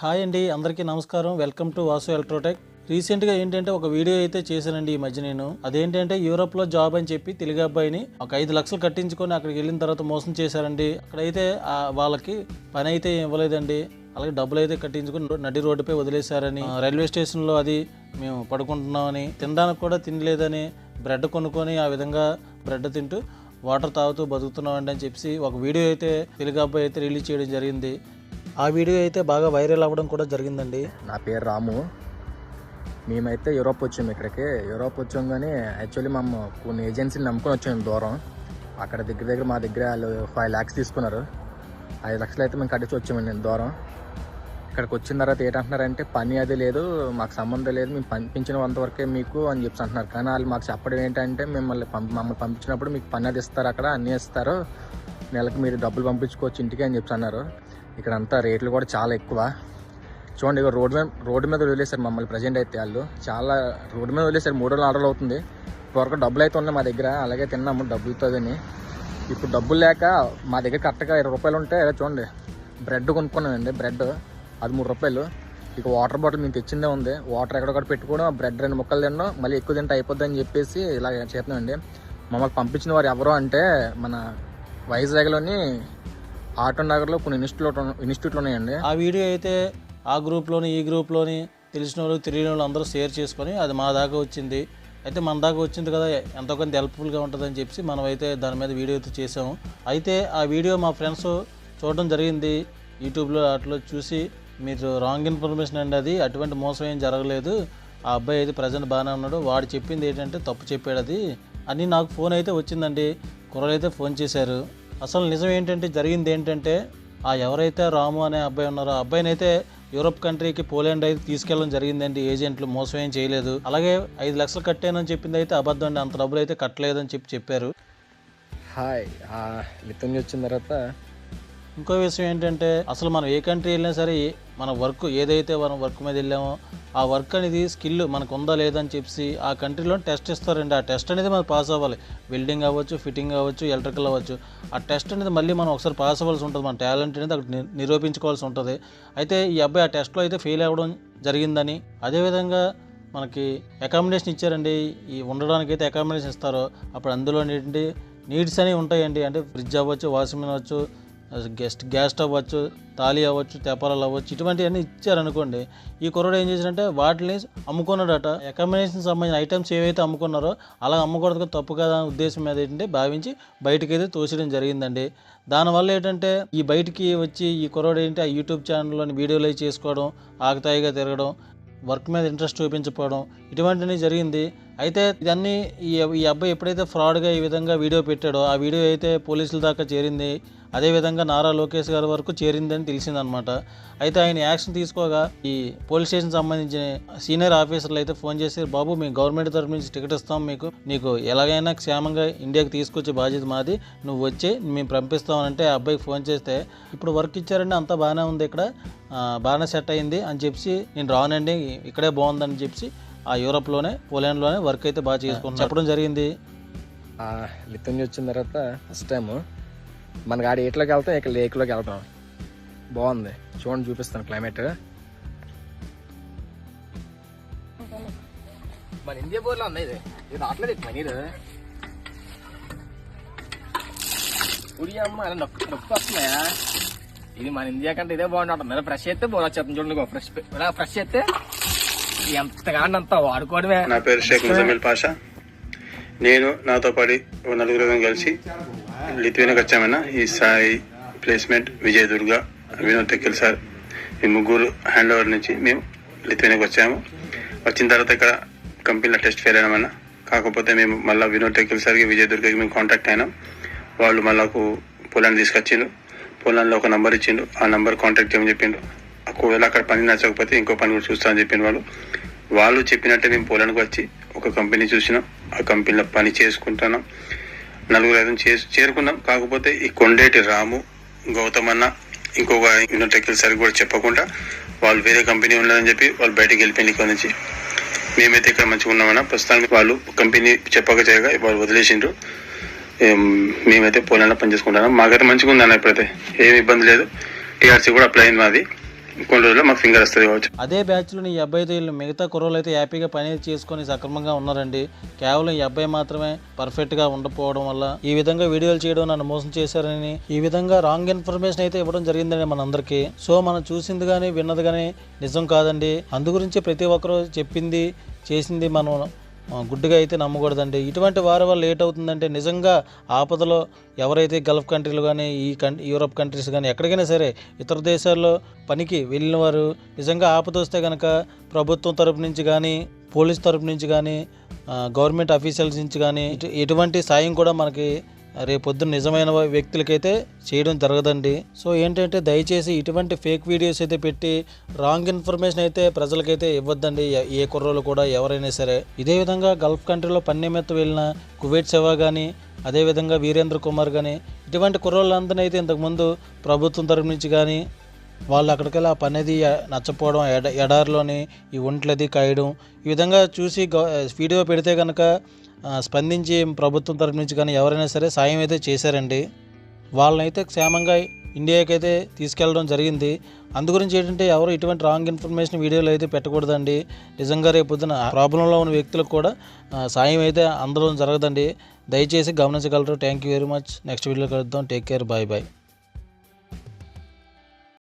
Hi అండి అందరికీ నమస్కారం. Welcome to Vasu Electrotech. రీసెంట్గా ఏంటంటే ఒక వీడియో అయితే చేశానండి ఈ మధ్య నేను. అదేంటంటే యూరోప్లో జాబ్ అని చెప్పి తెలుగు అబ్బాయిని ఒక ఐదు లక్షలు కట్టించుకొని అక్కడికి వెళ్ళిన తర్వాత మోసం చేశారండి. అక్కడైతే వాళ్ళకి పని అయితే ఇవ్వలేదండి. అలాగే డబ్బులు అయితే కట్టించుకుని నడి రోడ్డుపై వదిలేశారని ఆ, రైల్వే స్టేషన్లో అది మేము పడుకుంటున్నామని తినడానికి కూడా తినలేదని బ్రెడ్ కొనుక్కొని ఆ విధంగా బ్రెడ్ తింటూ వాటర్ తాగుతూ బతుకుతున్నామండి అని చెప్పి ఒక వీడియో అయితే తెలుగు అబ్బాయి అయితే రిలీజ్ చేయడం జరిగింది. ఆ వీడియో అయితే బాగా వైరల్ అవ్వడం కూడా జరిగిందండి. నా పేరు రాము. మేమైతే యూరోప్ వచ్చాము ఇక్కడికి. యూరోప్ వచ్చాం కానీ యాక్చువల్లీ మేము కొన్ని ఏజెన్సీలు నమ్ముకొని వచ్చాము దూరం. అక్కడ దగ్గర దగ్గర మా దగ్గర వాళ్ళు ఫైవ్ ల్యాక్స్ తీసుకున్నారు. ఐదు లక్షలు అయితే మేము కట్టించి వచ్చామండి దూరం. ఇక్కడికి వచ్చిన తర్వాత ఏంటంటున్నారంటే పని అది లేదు మాకు సంబంధం లేదు మేము పంపించిన వరకే మీకు అని చెప్పి అంటున్నారు. కానీ వాళ్ళు మాకు చెప్పడం ఏంటంటే మిమ్మల్ని పంపి మమ్మల్ని పంపించినప్పుడు మీకు పని అది ఇస్తారు అక్కడ అన్నీ ఇస్తారు. నెలకు మీరు డబ్బులు పంపించుకోవచ్చు ఇంటికి అని చెప్పి అన్నారు. ఇక్కడ అంతా రేట్లు కూడా చాలా ఎక్కువ. చూడండి ఇక రోడ్డు మీద రోడ్డు మీద వదిలేశారు మమ్మల్ని ప్రజెంట్ అయితే వాళ్ళు. చాలా రోడ్డు మీద వదిలేశారు. మూడు రోజులు ఆర్డర్ అవుతుంది. ఇప్పటివరకు డబ్బులు అయితే ఉన్నాయి మా దగ్గర. అలాగే తిన్నాము డబ్బులతో అని ఇప్పుడు డబ్బులు లేక మా దగ్గర కరెక్ట్గా ఇరవై రూపాయలు ఉంటే చూడండి బ్రెడ్ కొనుక్కున్నానండి బ్రెడ్. అది మూడు రూపాయలు. ఇక వాటర్ బాటిల్ మేము తెచ్చిందే ఉంది. వాటర్ ఎక్కడొక్కడ పెట్టుకోవడం ఆ బ్రెడ్ రెండు ముక్కలు తినడం మళ్ళీ ఎక్కువ తింటే అయిపోద్ది అని చెప్పేసి ఇలా చేస్తున్నామండి మమ్మల్ని పంపించిన వారు ఎవరు అంటే మన వైజాగ్లోని ఆటో నగర్లో కొన్ని ఇన్స్టిట్యూట్ ఇన్స్టిట్యూట్లు ఉన్నాయండి. ఆ వీడియో అయితే ఆ గ్రూప్లోని ఈ గ్రూప్లోని తెలిసిన వాళ్ళు తెలియని వాళ్ళు అందరూ షేర్ చేసుకొని అది మా దాకా వచ్చింది. అయితే మన దాకా వచ్చింది కదా ఎంతో కొంత హెల్ప్ఫుల్గా ఉంటుందని చెప్పి మనం అయితే దాని మీద వీడియో అయితే చేసాము అయితే ఆ వీడియో మా ఫ్రెండ్స్ చూడడం జరిగింది. యూట్యూబ్లో అట్లా చూసి మీరు రాంగ్ ఇన్ఫర్మేషన్ అండి అది అటువంటి మోసం ఏం జరగలేదు. ఆ అబ్బాయి అయితే ప్రజెంట్ బాగానే ఉన్నాడు. వాడు చెప్పింది ఏంటంటే తప్పు చెప్పాడు అది అని నాకు ఫోన్ అయితే వచ్చిందండి. కుర్రలు అయితే ఫోన్ చేశారు. అసలు నిజం ఏంటంటే జరిగింది ఏంటంటే ఆ ఎవరైతే రాము అనే అబ్బాయి ఉన్నారో ఆ అబ్బాయిని అయితే యూరోప్ కంట్రీకి పోలాండ్ అయితే తీసుకెళ్ళడం జరిగిందండి. ఏజెంట్లు మోసం ఏం చేయలేదు. అలాగే ఐదు లక్షలు కట్టానని చెప్పింది అయితే అబద్ధం అండి. అంత డబ్బులు అయితే కట్టలేదని చెప్పి చెప్పారు. హాయ్. మిత్రం వచ్చిన తర్వాత ఇంకో విషయం ఏంటంటే అసలు మనం ఏ కంట్రీ వెళ్ళినా సరే మన వర్క్ ఏదైతే మనం వర్క్ మీద వెళ్ళామో ఆ వర్క్ అనేది స్కిల్ మనకు ఉందా లేదని చెప్పి ఆ కంట్రీలో టెస్ట్ ఇస్తారండి. ఆ టెస్ట్ అనేది మనం పాస్ అవ్వాలి. వెల్డింగ్ అవ్వచ్చు ఫిట్టింగ్ అవ్వచ్చు ఎలక్ట్రికల్ అవ్వచ్చు. ఆ టెస్ట్ అనేది మళ్ళీ మనం ఒకసారి పాస్ అవ్వాల్సి ఉంటుంది. మన టాలెంట్ అనేది అక్కడ నిరూపించుకోవాల్సి ఉంటుంది. అయితే ఈ అబ్బాయి ఆ టెస్ట్లో అయితే ఫెయిల్ అవ్వడం జరిగిందని అదేవిధంగా మనకి అకామిడేషన్ ఇచ్చారండి. ఈ ఉండడానికి అయితే అకామిడేషన్ ఇస్తారో అప్పుడు అందులో నీడ్స్ అనేవి ఉంటాయండి. అంటే ఫ్రిడ్జ్ అవ్వచ్చు వాషింగ్ మిషన్ అవ్వచ్చు గెస్ట్ గ్యాస్ స్టవ్ అవ్వచ్చు తాళి అవ్వచ్చు తెపరాలు అవ్వచ్చు ఇటువంటివన్నీ ఇచ్చారనుకోండి ఈ కుర్రోడు ఏం చేసినంటే వాటిని అమ్ముకున్నాడట. అకామిడేషన్ సంబంధించిన ఐటమ్స్ ఏవైతే అమ్ముకున్నారో అలా అమ్ముకూడదు తప్పు కదా అనే ఉద్దేశం మీద ఏంటంటే భావించి బయటకి అయితే తోసేయడం జరిగిందండి. దానివల్ల ఏంటంటే ఈ బయటికి వచ్చి ఈ కుర్రోడు ఏంటి ఆ యూట్యూబ్ ఛానల్లోని వీడియోలు అవి చేసుకోవడం ఆగతాయిగా తిరగడం వర్క్ మీద ఇంట్రెస్ట్ చూపించకపోవడం ఇటువంటివి జరిగింది. అయితే ఇదన్నీ ఈ ఈ అబ్బాయి ఎప్పుడైతే ఫ్రాడ్గా ఈ విధంగా వీడియో పెట్టాడో ఆ వీడియో అయితే పోలీసుల దాకా చేరింది అదేవిధంగా నారా లోకేష్ గారి వరకు చేరిందని తెలిసిందనమాట అయితే ఆయన యాక్షన్ తీసుకోగా ఈ పోలీస్ స్టేషన్ సంబంధించిన సీనియర్ ఆఫీసర్లు అయితే ఫోన్ చేసి బాబు మేము గవర్నమెంట్ తరఫు నుంచి టికెట్ ఇస్తాం మీకు. నీకు ఎలాగైనా క్షేమంగా ఇండియాకి తీసుకొచ్చే బాధ్యత మాది. నువ్వు వచ్చి మేము పంపిస్తామనంటే ఆ అబ్బాయికి ఫోన్ చేస్తే ఇప్పుడు వర్క్ ఇచ్చారండి అంతా బాగానే ఉంది ఇక్కడ. బాగానే సెట్ అయింది అని చెప్పి నేను రానండి ఇక్కడే బాగుందని చెప్పి ఆ యూరోప్లోనే పోలాండ్లోనే వర్క్ అయితే బాగా చేసుకున్నాను చెప్పడం జరిగింది. లితం వచ్చిన తర్వాత ఫస్ట్ టైము మన గాడి ఏట్లోకి వెళ్తాం ఇక్కడ లేక్లోకి వెళ్తాం. బాగుంది. చూడండి చూపిస్తాను క్లైమేట్. మన ఇండియా బోర్లో ఉంది ఇది. ఇది రావట్లేదు ఇది మనీరు ఉడి అమ్మ అలా నొక్కు నొక్కు వస్తున్నాయా? ఇది మన ఇండియా కంటే ఇదే బాగుంటుంది ఇలా ఫ్రెష్ అయితే బోర్ వచ్చేస్తుంది చూడండి ఫ్రెష్ ఇలా ఫ్రెష్ అయితే ఎంతగా అంత వాడుకోవడమే. నా పేరు షేక్ ముజమిల్ పాషా. నేను నాతో పాటు నలుగురు కలిసి లిథువేనియాకి వచ్చామన్నా ఈ సాయి ప్లేస్మెంట్ విజయ్ దుర్గా వినోద్ తెక్కిల్ సార్ ఈ ముగ్గురు హ్యాండ్ ఓవర్ నుంచి మేము లిథువేనియాకి వచ్చాము వచ్చిన తర్వాత ఇక్కడ కంపెనీలో టెస్ట్ ఫెయిల్ అయినామన్న. కాకపోతే మేము మళ్ళీ వినోద్ టెక్కిల్ సార్కి విజయ్ దుర్గకి మేము కాంటాక్ట్ అయినాం. వాళ్ళు మళ్ళాకు పొలాన్ని తీసుకొచ్చిండు. పొలాన్లో ఒక నంబర్ ఇచ్చిండు. ఆ నంబర్ కాంటాక్ట్ చేయమని చెప్పిండు. ఒకవేళ అక్కడ పని నచ్చకపోతే ఇంకో పని కూడా చూస్తా అని చెప్పిన వాళ్ళు. వాళ్ళు చెప్పినట్టే మేము పొలానికి వచ్చి ఒక కంపెనీ చూసినాం. ఆ కంపెనీలో పని చేసుకుంటున్నాం. నలుగురు ఐదు చేసి చేరుకున్నాం. కాకపోతే ఈ కొండేటి రాము గౌతమన్న అన్న ఇంకొక యూనిటెక్కిల్ సరి కూడా చెప్పకుండా వాళ్ళు వేరే కంపెనీ ఉన్నదని చెప్పి వాళ్ళు బయటకు వెళ్ళిపోయింది ఇక్కడ నుంచి. మేమైతే ఇక్కడ మంచిగా ఉన్నామన్నా. ప్రస్తుతానికి వాళ్ళు కంపెనీ చెప్పక చేయగా వాళ్ళు వదిలేసిండ్రు. మేమైతే పొలంలో పనిచేసుకుంటాను మాకైతే మంచిగా ఉందన్న ఇప్పుడైతే. ఏమి ఇబ్బంది లేదు. టీఆర్సీ కూడా అప్లై అయింది మాది. కొన్ని రోజుల్లో మాకు ఫింగర్ వస్తుంది కావచ్చు. అదే బ్యాచ్లో ఈ అబ్బాయితో వీళ్ళు మిగతా కుర్రోలు అయితే హ్యాపీగా పని చేసుకొని సక్రమంగా ఉన్నారండి. కేవలం ఈ అబ్బాయి మాత్రమే పర్ఫెక్ట్గా ఉండకపోవడం వల్ల ఈ విధంగా వీడియోలు చేయడం నన్ను మోసం చేశారని ఈ విధంగా రాంగ్ ఇన్ఫర్మేషన్ అయితే ఇవ్వడం జరిగిందండి మనందరికీ. సో మనం చూసింది కానీ విన్నది కానీ నిజం కాదండి. అందు గురించి ప్రతి ఒక్కరూ చెప్పింది చేసింది మనం గుడ్డుగా అయితే నమ్మకూడదండి. ఇటువంటి వారి వల్ల లేట్ అవుతుందంటే నిజంగా ఆపదలో ఎవరైతే గల్ఫ్ కంట్రీలు కానీ ఈ కం యూరప్ కంట్రీస్ కానీ ఎక్కడికైనా సరే ఇతర దేశాల్లో పనికి వెళ్ళిన వారు నిజంగా ఆపద వస్తే కనుక ప్రభుత్వం తరపు నుంచి కానీ పోలీస్ తరపు నుంచి కానీ గవర్నమెంట్ అఫీషియల్స్ నుంచి కానీ ఎటువంటి సాయం కూడా మనకి రేపొద్దున నిజమైన వ్యక్తులకైతే చేయడం జరగదండి. సో ఏంటంటే దయచేసి ఇటువంటి ఫేక్ వీడియోస్ అయితే పెట్టి రాంగ్ ఇన్ఫర్మేషన్ అయితే ప్రజలకైతే ఇవ్వద్దండి. ఏ కుర్రోళ్ళు కూడా ఎవరైనా సరే. ఇదే విధంగా గల్ఫ్ కంట్రీలో పన్నెమెత్త వెళ్ళిన కువైట్ సెవా కానీ అదేవిధంగా వీరేంద్ర కుమార్ కానీ ఇటువంటి కుర్రోళ్ళందరినీ అయితే ఇంతకుముందు ప్రభుత్వం తరపు నుంచి కానీ వాళ్ళు అక్కడికి ఆ పని అది నచ్చపోవడం ఎడ ఎడారిలోని ఈ ఒంట్లది కాయడం ఈ విధంగా చూసి వీడియో పెడితే కనుక స్పందించి ప్రభుత్వం తరపు నుంచి కానీ ఎవరైనా సరే సాయం అయితే చేశారండి. వాళ్ళనైతే క్షేమంగా ఇండియాకి అయితే తీసుకెళ్ళడం జరిగింది. అందు గురించి ఏంటంటే ఎవరు ఇటువంటి రాంగ్ ఇన్ఫర్మేషన్ వీడియోలు అయితే పెట్టకూడదండి. నిజంగా రేపు పొద్దున ప్రాబ్లంలో ఉన్న వ్యక్తులకు కూడా సాయం అయితే అందడం జరగదండి. దయచేసి గమనించగలరు. Thank you very much next వీడియోలో కలుద్దాం. Take care bye bye